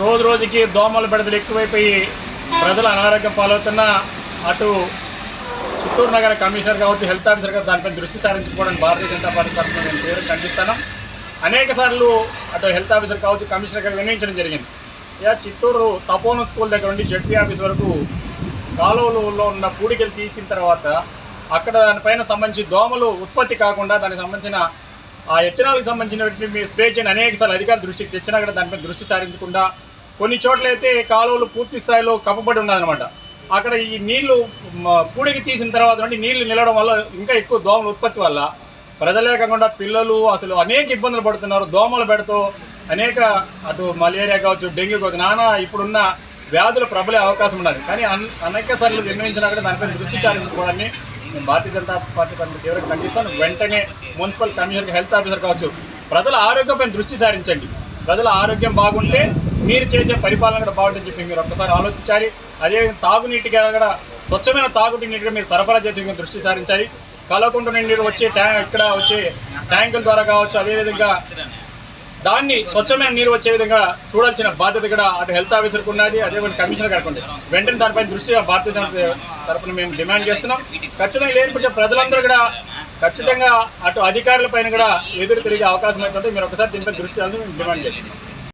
రోజు రోజుకి దోమల బెడదలు ఎక్కువైపోయి ప్రజలు అనారోగ్యం పాలవుతున్న అటు చిత్తూరు నగర కమిషనర్ కావచ్చు హెల్త్ ఆఫీసర్ కావచ్చు దానిపై దృష్టి సారించుకోవడానికి భారతీయ జనతా పార్టీ తరఫున నేను తీవ్రంగా ఖండిస్తాను. అనేక సార్లు అటు హెల్త్ ఆఫీసర్ కావచ్చు కమిషనర్ గారు వినియోగించడం జరిగింది. ఇక చిత్తూరు తపోన స్కూల్ దగ్గర నుండి జడ్పీ ఆఫీస్ వరకు కాలువలో ఉన్న పూడికలు తీసిన తర్వాత అక్కడ దానిపైన సంబంధించి దోమలు ఉత్పత్తి కాకుండా దానికి సంబంధించిన ఆ ఎత్తనాలకు సంబంధించినటువంటి మీ స్ప్రే చేయని అనేక సార్లు అధికారుల దృష్టికి తెచ్చినా కూడా దానిపై దృష్టి సారించకుండా కొన్ని చోట్ల అయితే కాలువలు పూర్తి స్థాయిలో కప్పబడి ఉన్నాయన్నమాట. అక్కడ ఈ నీళ్ళు పూడికి తీసిన తర్వాత నుండి నీళ్ళు నిలవడం వల్ల ఇంకా ఎక్కువ దోమల ఉత్పత్తి వల్ల ప్రజలే కాకుండా పిల్లలు అసలు అనేక ఇబ్బందులు పడుతున్నారు. దోమలు పెడుతూ అనేక అటు మలేరియా కావచ్చు డెంగ్యూ కావచ్చు నానా ఇప్పుడున్న వ్యాధులు ప్రబలే అవకాశం ఉన్నది. కానీ అన్- అనేక సార్లు నిర్ణయించినా కూడా దానిపై దృష్టి చాలించుకోవడాన్ని మేము భారతీయ జనతా పార్టీ పనులు తీవ్రంగా ఖండిస్తాను. వెంటనే మున్సిపల్ కమిషనర్ హెల్త్ ఆఫీసర్ కావచ్చు ప్రజల ఆరోగ్యంపై దృష్టి సారించండి. ప్రజల ఆరోగ్యం బాగుంటే మీరు చేసే పరిపాలన కూడా బాగుంటుందని చెప్పి మీరు ఒక్కసారి ఆలోచించాలి. అదేవిధంగా తాగునీటికి కూడా స్వచ్ఛమైన తాగునీటి నీటిని మీరు సరఫరా చేసి మీద దృష్టి సారించాలి. కలవకుండా నుండి వచ్చే ట్యాంక్ ఇక్కడ వచ్చే ట్యాంకుల ద్వారా కావచ్చు అదేవిధంగా దాన్ని స్వచ్ఛమైన నీరు వచ్చే విధంగా చూడాల్సిన బాధ్యత కూడా అటు హెల్త్ ఆఫీసర్కి ఉన్నది అదేవిధంగా కమిషనర్ గారికి ఉంది వెంటనే దానిపై దృష్టి భారతీయ జనతా తరఫున మేము డిమాండ్ చేస్తున్నాం. ఖచ్చితంగా లేనిపోతే ప్రజలందరూ కూడా ఖచ్చితంగా అటు అధికారుల పైన కూడా ఎదురు తిరిగే అవకాశం అవుతుంది మీరు ఒకసారి దీనిపై దృష్టి మేము డిమాండ్ చేస్తున్నాం.